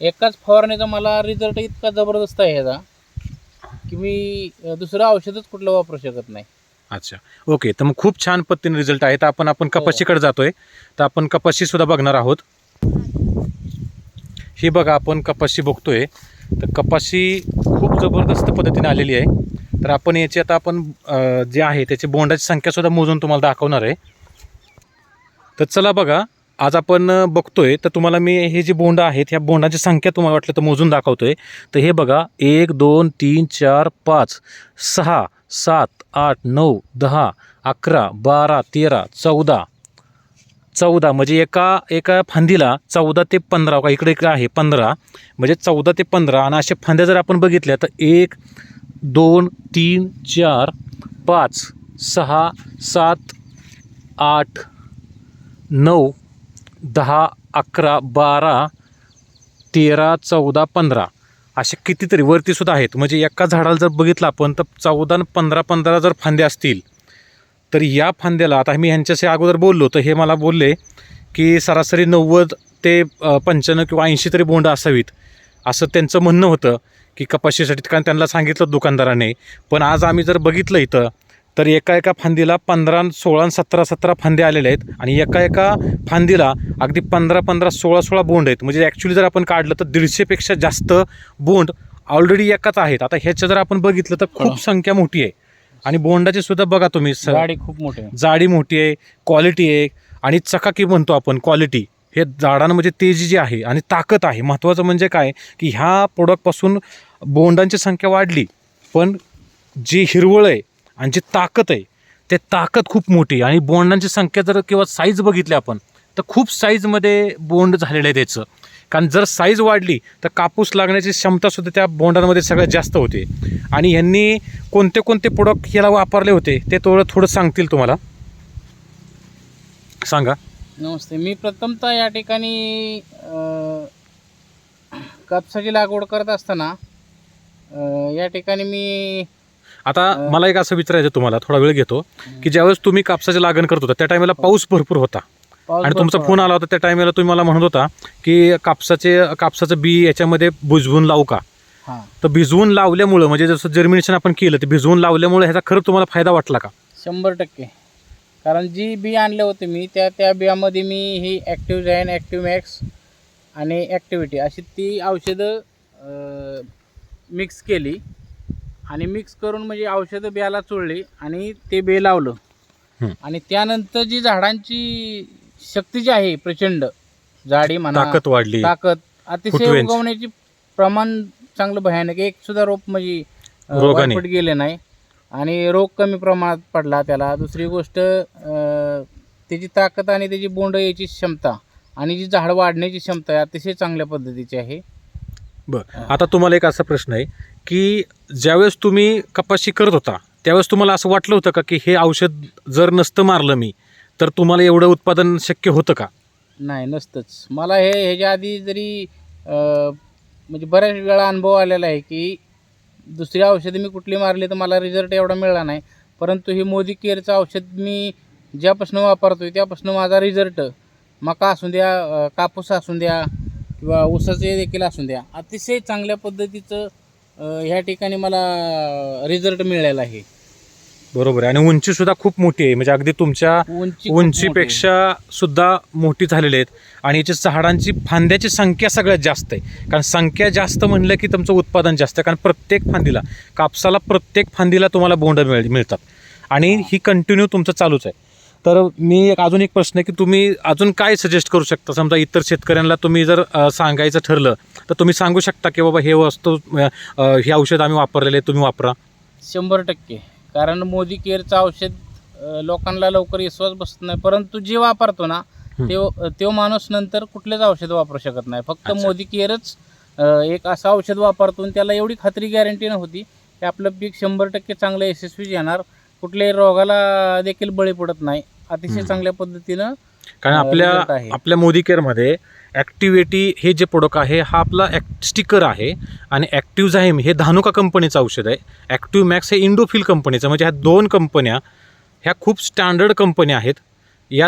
एकाच फवारणीचा मला रिझल्ट इतका जबरदस्त आहे ह्याचा की मी दुसरं औषधच कुठलं वापरू शकत नाही. अच्छा. ओके तर मग खूप छान पद्धतीने रिझल्ट आहे. तर आपण आपण कपाशीकडे जातोय. तर आपण कपाशी सुद्धा बघणार आहोत. ही बघा आपण कपाशी बघतोय. तर कपाशी खूप जबरदस्त पद्धतीने आलेली आहे. तर आपण याची आता आपण जे आहे त्याची बोंडाची संख्या सुद्धा मोजून तुम्हाला दाखवणार आहे. तर चला बघा. आज आपण बघतोय तर तुम्हाला मी हे जे बोंड आहेत ह्या बोंडाची संख्या तुम्हाला वाटलं तर मोजून दाखवतोय. तर हे बघा एक दोन तीन चार पाच सहा सात आठ नऊ दहा अकरा बारा तेरा चौदा. चौदा म्हणजे एका एका फांदीला चौदा ते पंधरा का इकडे इकडे आहे पंधरा. म्हणजे चौदा ते पंधरा आणि अशा फांद्या जर आपण बघितल्या तर एक दोन तीन चार पाच सहा सात आठ नऊ दहा अकरा बारा तेरा चौदा पंधरा. असे कितीतरी वरतीसुद्धा आहेत. म्हणजे एका झाडाला जर बघितलं आपण तर चौदा आणि पंधरा पंधरा जर फांद्या असतील तर या फांद्याला आता मी ह्यांच्याशी अगोदर बोललो तर हे मला बोलले की सरासरी नव्वद ते पंच्याण्णव किंवा ऐंशी तरी बोंड असावीत. असं त्यांचं म्हणणं होतं की कपाशीसाठी कारण त्यांना सांगितलं दुकानदाराने. पण आज आम्ही जर बघितलं इथं तर एका एका फांदीला पंधरा सोळा सतरा सतरा फांदे आलेले आहेत. आणि एका एका फांदीला अगदी पंधरा पंधरा सोळा सोळा बोंड आहेत. म्हणजे ॲक्च्युली जर आपण काढलं तर दीडशेपेक्षा जास्त बोंड ऑलरेडी एकाच आहेत. आता ह्याच्या जर आपण बघितलं तर. खूप संख्या मोठी आहे. आणि बोंडाची सुद्धा बघा तुम्ही स- गाडी खूप मोठी आहे. जाडी मोठी आहे क्वालिटी आहे. आणि चकाकी म्हणतो आपण क्वालिटी हे झाडांमध्ये तेजी जी आहे आणि ताकद आहे. महत्त्वाचं म्हणजे काय? की ह्या प्रोडक्टपासून बोंडांची संख्या वाढली. पण जी हिरवळ आहे आणि जी ताकद आहे ते ताकद खूप मोठी आहे. आणि बोंडांची संख्या जर किंवा साईज बघितली आपण तर खूप साईजमध्ये बोंड झालेलं आहे त्याचं कारण जर साईज वाढली तर कापूस लागण्याची क्षमतासुद्धा त्या बोंडांमध्ये सगळ्यात जास्त होते. आणि यांनी कोणते कोणते प्रोडक्ट याला वापरले होते ते थोडं थोडं सांगतील तुम्हाला. सांगा. नमस्ते. मी प्रथमतः या ठिकाणी कापसाची लागवड करत असताना या ठिकाणी मी आता. मला एक असं विचारायचं तुम्हाला थोडा वेळ घेतो की ज्यावेळेस तुम्ही कापसाची लागण करत होता त्या टायमाला पाऊस भरपूर होता. आणि तुमचा फोन आला होता त्या टायमाला तुम्ही मला म्हणत होता की कापसाचे कापसाचं बी याच्यामध्ये बुजवून लावू का? हां. तर भिजवून लावल्यामुळं म्हणजे जसं जर्मिनेशन आपण केलं ते भिजवून लावल्यामुळे ह्याचा खरं तुम्हाला फायदा वाटला का? शंभर टक्के. कारण जी बी आणले होते मी त्या त्या बियामध्ये मी ही ॲक्टिव्ह जाईन ॲक्टिव्ह मॅक्स आणि ॲक्टिव्हिटी अशी ती औषधं मिक्स केली. आणि मिक्स करून म्हणजे औषधं बियाला चोळली आणि ते बे लावलं. आणि त्यानंतर जी झाडांची शक्ती जी आहे प्रचंड जाडी म्हणा ताकद वाढली ताकद अतिशय. उगवण्याची प्रमाण चांगलं भयानक एक सुद्धा रोप म्हणजे. वायपट गेले नाही आणि रोग कमी प्रमाणात पडला त्याला दुसरी गोष्ट त्याची ताकद आणि त्याची बोंड याची क्षमता आणि जी झाड वाढण्याची क्षमता आहे अतिशय चांगल्या पद्धतीची आहे बरं. आता तुम्हाला एक असा प्रश्न आहे की ज्यावेळेस तुम्ही कपाशी करत होता त्यावेळेस तुम्हाला असं वाटलं होतं का की हे औषध जर नसतं मारलं मी तर तुम्हाला एवढं उत्पादन शक्य होतं का? नाही नसतंच. मला हे ह्याच्या आधी जरी अं, म्हणजे बऱ्याच वेळा अनुभव आलेला आहे की दुसरी औषधं मी कुठली मारली तर मला रिझल्ट एवढा मिळाला नाही. परंतु हे मोदी केअरचं औषध मी ज्यापासून वापरतोय त्यापासून माझा रिझल्ट मका असू द्या अं, कापूस असू द्या किंवा ऊसाचे देखील असू द्या. अतिशय चांगल्या पद्धतीचं ह्या ठिकाणी मला रिझल्ट मिळालेला आहे. बरोबर आहे. आणि उंची सुद्धा खूप मोठी आहे. म्हणजे अगदी तुमच्या उंची खूप. उंचीपेक्षा सुद्धा मोठी झालेली आहेत. आणि याची झाडांची फांद्याची संख्या सगळ्यात जास्त आहे. कारण संख्या जास्त म्हणलं की तुमचं उत्पादन जास्त आहे. कारण प्रत्येक फांदीला कापसाला प्रत्येक फांदीला तुम्हाला बोंड मिळ मिळतात. आणि ही कंटिन्यू तुमचं चालूच आहे. तर मी एक अजून एक प्रश्न आहे की तुम्ही अजून काय सजेस्ट करू शकता? समजा इतर शेतकऱ्यांना तुम्ही जर सांगायचं ठरलं तर तुम्ही सांगू शकता की बाबा हे वस्तू हे औषध आम्ही वापरलेले तुम्ही वापरा. शंभर टक्के. कारण मोदी केअरचं औषध लोकांना लवकर विश्वास बसत नाही. परंतु जे वापरतो ना. ते तो माणूस नंतर कुठलेच औषध वापरू शकत नाही. फक्त. मोदी केअरच एक असं औषध वापरतो आणि त्याला एवढी खात्री गॅरंटी नव्हती की आपलं पीक शंभर टक्के चांगलं यशस्वी येणार. कुठल्याही रोगाला देखील बळी पडत नाही. अतिशय. चांगल्या पद्धतीनं कारण आपल्या. आपल्या मोदी केअरमध्ये ॲक्टिव्हिटी हे जे प्रोडक्ट आहे हा आपला स्टिकर आहे आणि ॲक्टिव्ह हे धानुका कंपनीचं औषध आहे ॲक्टिव्ह मॅक्स हे इंडोफिल कंपनीचं म्हणजे ह्या दोन कंपन्या ह्या खूप स्टँडर्ड कंपन्या आहेत या